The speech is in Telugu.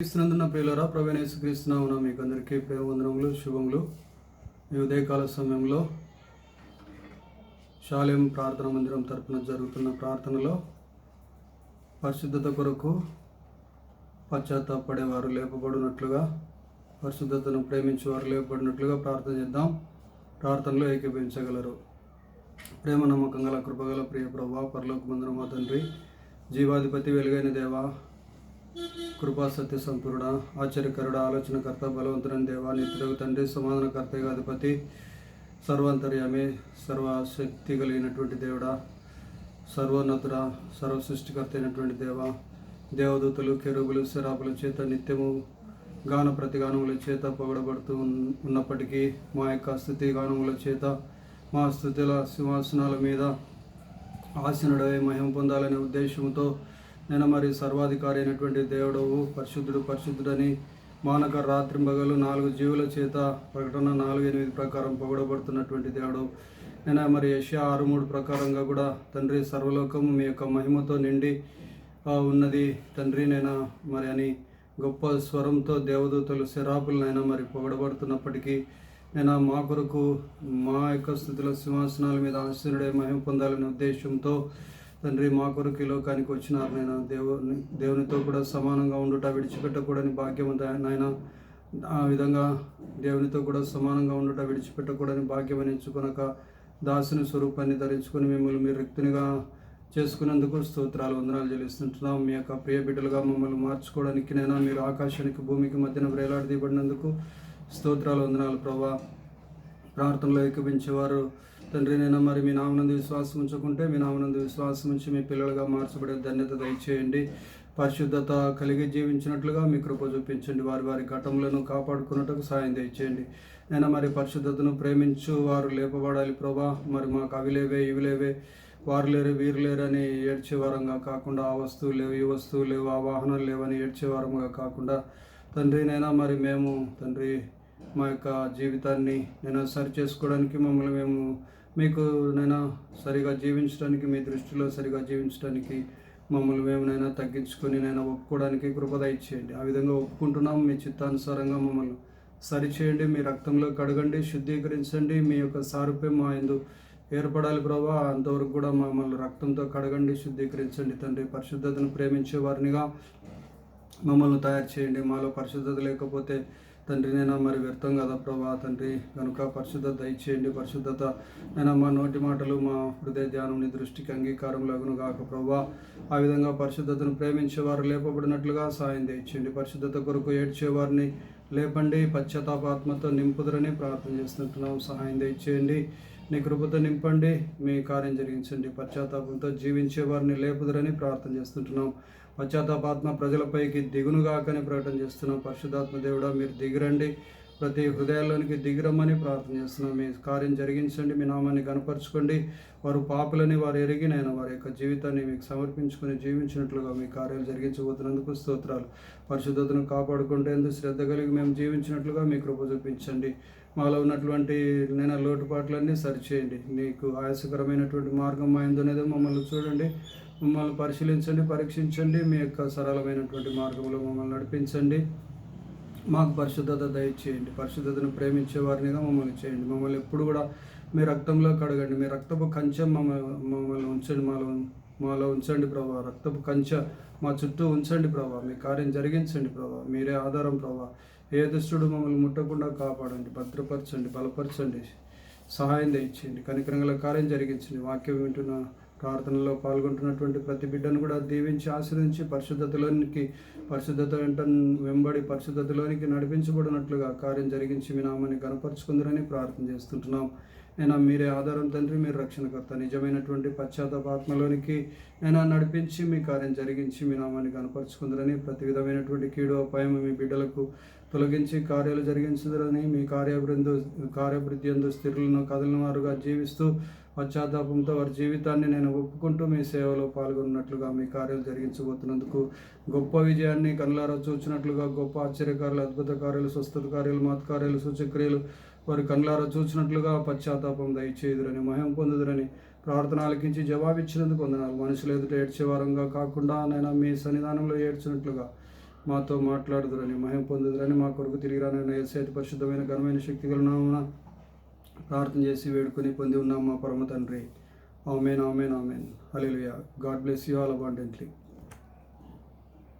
క్రీస్తునందున్న ప్రియులరా ప్రవేణేశు క్రీస్తున్నామున మీకు అందరికీ ప్రేమవందనములు శుభములు. ఈ ఉదయకాల సమయంలో శాలేం ప్రార్థన మందిరం తరపున జరుగుతున్న ప్రార్థనలో పరిశుద్ధత కొరకు పశ్చాత్తాపడేవారు లేపబడినట్లుగా పరిశుద్ధతను ప్రేమించేవారు లేపబడినట్లుగా ప్రార్థన చేద్దాం. ప్రార్థనలో ఏకీభవించగలరు. ప్రేమ నమ్మకం గల కృపగల ప్రియ ప్రభా పరలోక మందిరం మా తండ్రి జీవాధిపతి వెలుగైన దేవా కృపా సత్య సంపూర్ణ ఆశ్చర్యకరుడ ఆలోచనకర్త బలవంతుడని దేవా నిత్యుడు తండ్రి సమాధానకర్తగా అధిపతి సర్వాంతర్యామి సర్వశక్తి కలిగినటువంటి దేవుడా సర్వోన్నతుడ సర్వ సృష్టికర్త అయినటువంటి దేవ దేవదూతలు కెరుగులు శరాపుల చేత నిత్యము గాన ప్రతిగానముల చేత పొగడబడుతూ ఉన్నప్పటికీ మా యొక్క స్థుతి గానముల చేత మా స్థుతుల సింహాసనాల మీద ఆసనుడై మహిమ పొందాలనే ఉద్దేశంతో నేను మరి సర్వాధికారి అయినటువంటి దేవుడవు పరిశుద్ధుడు పరిశుద్ధుడని మానక రాత్రి మగలు నాలుగు జీవుల చేత ప్రకటన నాలుగు ఎనిమిది ప్రకారం పొగడబడుతున్నటువంటి దేవుడు. నేను మరి యష్యా ఆరు మూడు ప్రకారంగా కూడా తండ్రి సర్వలోకము మీ యొక్క మహిమతో నిండి ఉన్నది. తండ్రి నేను మరి అని గొప్ప స్వరంతో దేవదూతలు శరాపులనైనా మరి పొగడబడుతున్నప్పటికీ నేను మా కొరకు మా యొక్క స్థితిలో సింహాసనాల మీద ఆశీనుడే మహిమ పొందాలనే ఉద్దేశంతో తండ్రి మా కొరకు ఈ లోకానికి వచ్చినారు నేను దేవుని దేవునితో కూడా సమానంగా ఉండుట విడిచిపెట్టకూడని భాగ్యం నాయన. ఆ విధంగా దేవునితో కూడా సమానంగా ఉండుట విడిచిపెట్టకూడని భాగ్యం అని ఎంచుకొనక దాసుని స్వరూపాన్ని ధరించుకొని మిమ్మల్ని మీరు రిక్తునిగా చేసుకున్నందుకు స్తోత్రాలు వందనాలు చెల్లిస్తుంటున్నాం. మీ యొక్క ప్రియ బిడ్డలుగా మమ్మల్ని మార్చుకోవడానికి నైనా మీరు ఆకాశానికి భూమికి మధ్యన వేలాడదీయబడినందుకు స్తోత్రాలు వందనాలు. ప్రభా ప్రార్థనలో ఏకపించేవారు తండ్రి నేను మరి మీ నామనందు విశ్వాసం ఉంచుకుంటే మీ నామనందు విశ్వాసం ఉంచి మీ పిల్లలుగా మార్చబడే ధన్యత దయచేయండి. పరిశుద్ధత కలిగి జీవించినట్లుగా మీ కృప చూపించండి. వారి వారి ఘటములను కాపాడుకున్నట్టుకు సాయం దయచేయండి. నేను మరి పరిశుద్ధతను ప్రేమించు వారు లేపబడాలి ప్రభా. మరి మాకు అవి లేవే ఇవి లేవే. వారు లేరు వీరు లేరు అని ఏడ్చే వారంగా కాకుండా ఆ వస్తువు లేవు ఈ వస్తువు లేవు ఆ వాహనాలు లేవని ఏడ్చే వారంగా కాకుండా తండ్రి నైనా మరి మేము తండ్రి మా యొక్క జీవితాన్ని నేను సరి చేసుకోవడానికి మమ్మల్ని మేము మీకు నైనా సరిగా జీవించడానికి మీ దృష్టిలో సరిగా జీవించడానికి మమ్మల్ని మేమునైనా తగ్గించుకొని నేను ఒప్పుకోవడానికి కృపద ఇచ్చేయండి ఆ విధంగా ఒప్పుకుంటున్నాం. మీ చిత్తానుసారంగా మమ్మల్ని సరిచేయండి. మీ రక్తంలో కడగండి శుద్ధీకరించండి. మీ యొక్క సారూప్యం మా ఎందు ఏర్పడాలి ప్రభా. అంతవరకు కూడా మమ్మల్ని రక్తంతో కడగండి శుద్ధీకరించండి. తండ్రి పరిశుద్ధతను ప్రేమించే వారినిగా మమ్మల్ని తయారు చేయండి. మాలో పరిశుద్ధత లేకపోతే తండ్రి నేను మరి వ్యర్థం కదా ప్రభా? తండ్రి కనుక పరిశుద్ధత దయచేయండి. పరిశుద్ధత నేను మా నోటి మాటలు మా హృదయ ధ్యానం నీ దృష్టికి అంగీకారం లగును కాక ప్రభా. ఆ విధంగా పరిశుద్ధతను ప్రేమించేవారు లేపబడినట్లుగా సాయం దయచేయండి. పరిశుద్ధత కొరకు ఏడ్చేవారిని లేపండి. పశ్చాత్తాపాత్మతో నింపుదరని ప్రార్థన చేస్తుంటున్నాం సహాయం దయచేయండి. నీ కృపతో నింపండి. మీ కార్యం జరిగించండి. పశ్చాత్తాపంతో జీవించే వారిని లేపుదరని ప్రార్థన చేస్తుంటున్నాం పశ్చాత్తాపాత్మ ప్రజలపైకి దిగునుగాకని ప్రకటన చేస్తున్నాం పరిశుధాత్మ దేవుడా మీరు దిగిరండి. ప్రతి హృదయాల్లోనికి దిగిరమ్మని ప్రార్థన చేస్తున్నాం. మీ కార్యం జరిగించండి మీ నామాన్ని కనపరచుకోండి వారు పాపులని వారు ఎరిగి నేను వారి యొక్క జీవితాన్ని మీకు సమర్పించుకొని జీవించినట్లుగా మీ కార్యాలు జరిగించబోతున్నందుకు స్తోత్రాలు. పరిశుద్ధతను కాపాడుకుంటేందుకు శ్రద్ధ కలిగి మేము జీవించినట్లుగా మీ కృప చూపించండి. మాలో ఉన్నటువంటి నేను లోటుపాట్లన్నీ సరిచేయండి. మీకు ఆయాసకరమైనటువంటి మార్గం మా ఎందునేదో మమ్మల్ని చూడండి. మమ్మల్ని పరిశీలించండి పరీక్షించండి మీ యొక్క సరళమైనటువంటి మార్గంలో మమ్మల్ని నడిపించండి. మాకు పరిశుద్ధత దయచేయండి. పరిశుద్ధతను ప్రేమించే వారినిగా మమ్మల్ని చేయండి. మమ్మల్ని ఎప్పుడు కూడా మీ రక్తంలో కడగండి మీ రక్తపు కంచెం మమ్మల్ని మమ్మల్ని ఉంచండి మాలో మాలో ఉంచండి ప్రభా. రక్తపు కంచె మా చుట్టూ ఉంచండి ప్రభా. మీ కార్యం జరిగించండి ప్రభా. మీరే ఆధారం ప్రభా. ఏ దుష్టుడు మమ్మల్ని ముట్టకుండా కాపాడండి. భద్రపరచండి బలపరచండి. సహాయం దయచేయండి. కనికరంగల కార్యం జరిగించండి. వాక్యం వింటున్న ప్రార్థనలో పాల్గొంటున్నటువంటి ప్రతి బిడ్డను కూడా దీవించి ఆశ్రయించి పరిశుద్ధతలోనికి పరిశుద్ధత వెంట వెంబడి పరిశుద్ధతలోనికి నడిపించబడినట్లుగా కార్యం జరిగించి మీ నామాన్ని ప్రార్థన చేస్తుంటున్నాం. నేను మీరే ఆధారం తండ్రి మీరు రక్షణకర్త. నిజమైనటువంటి పశ్చాత్తాపాత్మలోనికి నేను నడిపించి మీ కార్యం జరిగించి మీ నామాన్ని కనపరుచుకుందరని ప్రతి విధమైనటువంటి కీడు అపాయం మీ బిడ్డలకు తొలగించి కార్యాలు జరిగించుదరని మీ కార్యబృందు కార్యభివృద్ధి ఎందు స్థిరులను కదలిన వారుగా జీవిస్తూ పశ్చాత్తాపంతో వారి జీవితాన్ని నేను ఒప్పుకుంటూ మీ సేవలో పాల్గొన్నట్లుగా మీ కార్యాలు జరిగించబోతున్నందుకు గొప్ప విజయాన్ని కనులారా చూచినట్లుగా గొప్ప ఆశ్చర్యకారులు అద్భుత కార్యాలు స్వస్థత కార్యాలు మతకార్యాలు సూచక్రియలు వారి కండ్లారా చూచినట్లుగా పశ్చాత్తాపం దయచేయుదురని మహిమ పొందుదురని ప్రార్థన ఆలకించి జవాబిచ్చినందుకు వందనాలు. మనుషులు ఎదుట ఏడ్చే వారంగా కాకుండా నైనా మీ సన్నిధానంలో ఏడ్చినట్లుగా మాతో మాట్లాడుదురని మహిమ పొందుదురని మా కొరకు తిరిగి రానైనా ఏసేటి పరిశుద్ధమైన ఘనమైన శక్తిగల నామమున ప్రార్థన చేసి వేడుకొని పొంది ఉన్నాం మా పరమ తండ్రి. Amen amen amen. Hallelujah God bless you all abundantly.